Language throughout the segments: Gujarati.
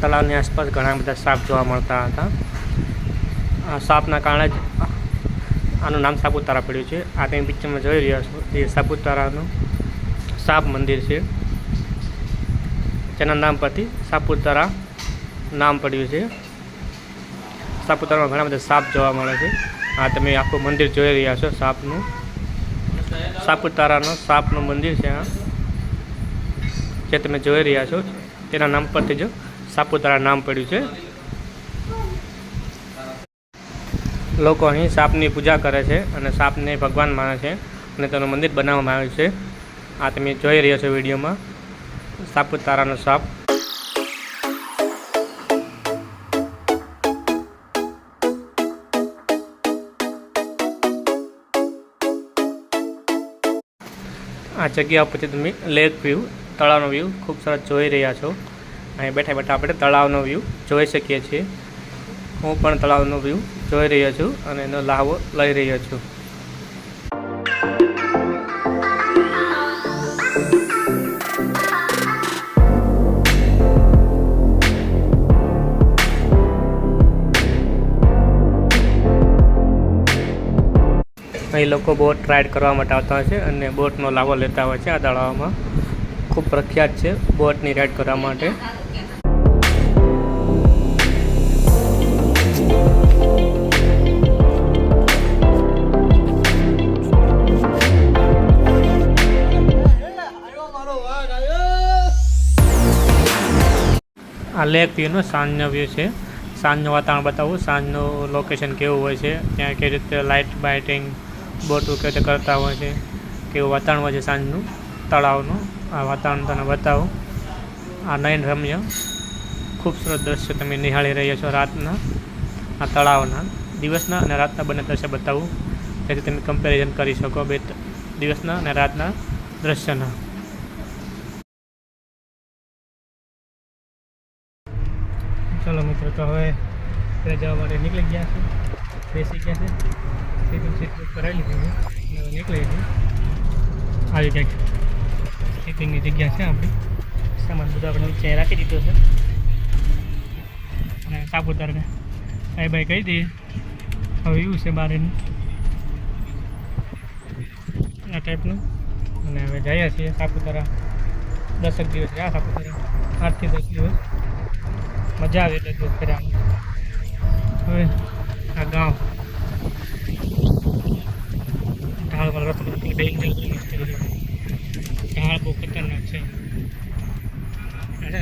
તળાવની આસપાસ ઘણા બધા સાપ જોવા મળતા હતા. આ સાપના કારણે જ આનું નામ સાપુતારા પડ્યું છે. આ તમે પિક્ચરમાં જોઈ રહ્યા છો. એ સાપુતારાનું સાપ મંદિર છે. જેના નામ પરથી સાપુતારા નામ પડ્યું છે. સાપુતારામાં ઘણા બધા સાપ જોવા મળે છે. આ તમે આખું મંદિર જોઈ રહ્યા છો સાપનું. સાપુતારાનું સાપનું મંદિર છે આ. જે તમે જોઈ રહ્યા છો, તેના નામ પરથી જ સાપુતારા નામ પડ્યું છે. લોકો અહીં સાપની પૂજા કરે છે અને સાપને ભગવાન માને છે અને તેનું મંદિર બનાવવામાં આવ્યું છે. આ તમે જોઈ રહ્યા છો વિડીયોમાં. સાપુતારાનો સાપ. આ જગ્યા પછી તમે લેક વ્યૂ તળાવનો વ્યૂ ખૂબ સરસ જોઈ રહ્યા છો. અહીં બેઠા બેઠા આપણે તળાવનો વ્યૂ જોઈ શકીએ છીએ. હું પણ તળાવનો વ્યૂ જોઈ રહ્યો છું અને એનો લાહવો લઈ રહ્યો છું. અહીં લોકો બોટ રાઈડ કરવા માટે આવતા હોય છે અને બોટનો લાવો લેતા હોય છે આ તળાવમાં. ખૂબ પ્રખ્યાત છે બોટની રાઈડ કરવા માટે. આ લેક વ્યૂનો સાંજનો વ્યૂ છે. સાંજનું વાતાવરણ બતાવું. સાંજનું લોકેશન કેવું હોય છે, ત્યાં કેવી રીતે લાઇટ બાઇટિંગ બોટું કેવી રીતે કરતા હોય છે, કેવું વાતાવરણ હોય છે સાંજનું, તળાવનું. આ વાતાવરણ તને બતાવું. આ નયન રમ્ય. ખૂબસૂરત દ્રશ્ય તમે નિહાળી રહ્યા છો રાતના, આ તળાવના. દિવસના અને રાતના બંને દ્રશ્ય બતાવું. જેથી તમે કમ્પેરિઝન કરી શકો બે દિવસના અને રાતના દ્રશ્યના. ચાલો મિત્રો, તો હવે ઘરે જવા માટે નીકળી ગયા છે બેસી ગયા છે. સીટ બુક કરાવી લીધી નીકળી છે આવી કંઈક સીટિંગની જગ્યા છે આપણી. સામાન બધું આપણે નીચે રાખી દીધો છે. અને સાપુતારને બાય બાય કહી દઈએ. હવે એવું છે બારેનું. આ ટાઈપનું. અને હવે જઈએ છીએ સાપુતારા. દસેક દિવસ રહ્યા સાપુતારા. આઠથી દસ દિવસ. મજા આવે એટલે દિવસ કર્યા હવે આ ગામ. ઢાળ વાળો રસ્તો બધો ડેન્જર ઢાળ બહુ ખતરનાક છે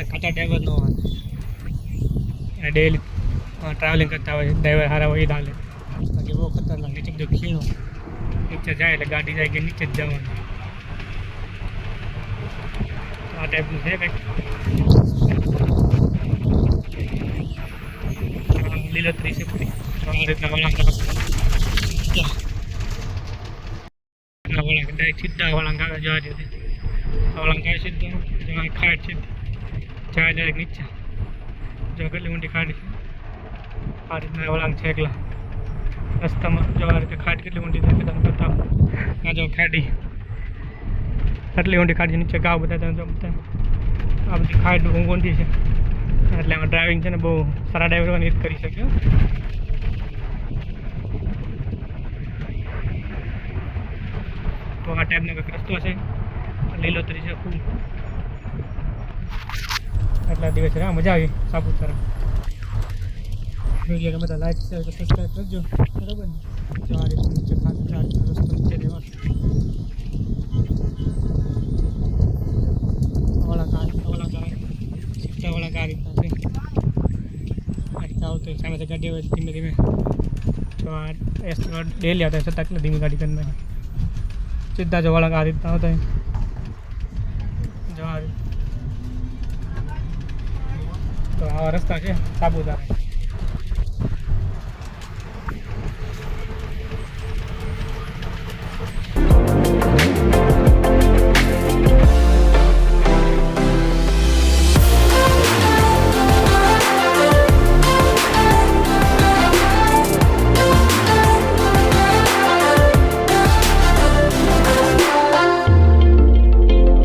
આ છે ને કાચા ડ્રાઈવર નો ડેલી ટ્રાવેલિંગ કરતા હોય ડ્રાઈવર સારા હોય, એ ચાલે બાકી બહુ ખતરનાક, નીચે બધું ખીણો. નીચે જાય એટલે ગાડી જાય કે નીચે જ જવાનું. આ ટાઈપનું છે કંઈક. લીલોતરી છે પૂરી રીતના વળાંક ડાયરેક્ટ સીધા વળાંક આવે, જવા દીધી વળાંક આવે સીધું ખાટ સીધી. જાય ડાયરેક્ટ નીચે. જો કેટલી ઊંડી ખાડી છે. આ રીતના વળાંક છે એકલા. રસ્તામાં જો આ રીતે ખાટ કેટલી ઊંડી થાય તમને બતાવું. આ જો ખાડી. આટલી ઊંડી ખાડી નીચે ગાવ બધા તમે જો બધા. આ બધી ખાટ ઊંઘોંધી છે. એટલે આમાં ડ્રાઇવિંગ છે ને બહુ સારા ડ્રાઈવરો એ જ કરી શક્યો તો આ ટાઈપનો કંઈક રસ્તો છે. લીલોતરી છે ખૂબ એટલા દિવસ રહ્યા. મજા આવી સાપુતારા. વીડિયો ગમે તો લાઈક શેર સબસ્ક્રાઈબ કરજો. બરાબર ને? તો આ રીતે ખાસ ચાર્જનો રસ્તો નીચે રહેવાનો. ઓલા કાર સામેથી ગાડી. આવે ધીમે ધીમે. તો આ એસ ડેલી આવતા છતાં કેટલી ધીમી ગાડી કરી સીધા જવા ઓલા આ રીતના આવતા જવા જો આ રીત. તો આવા રસ્તા છે સાપુતારા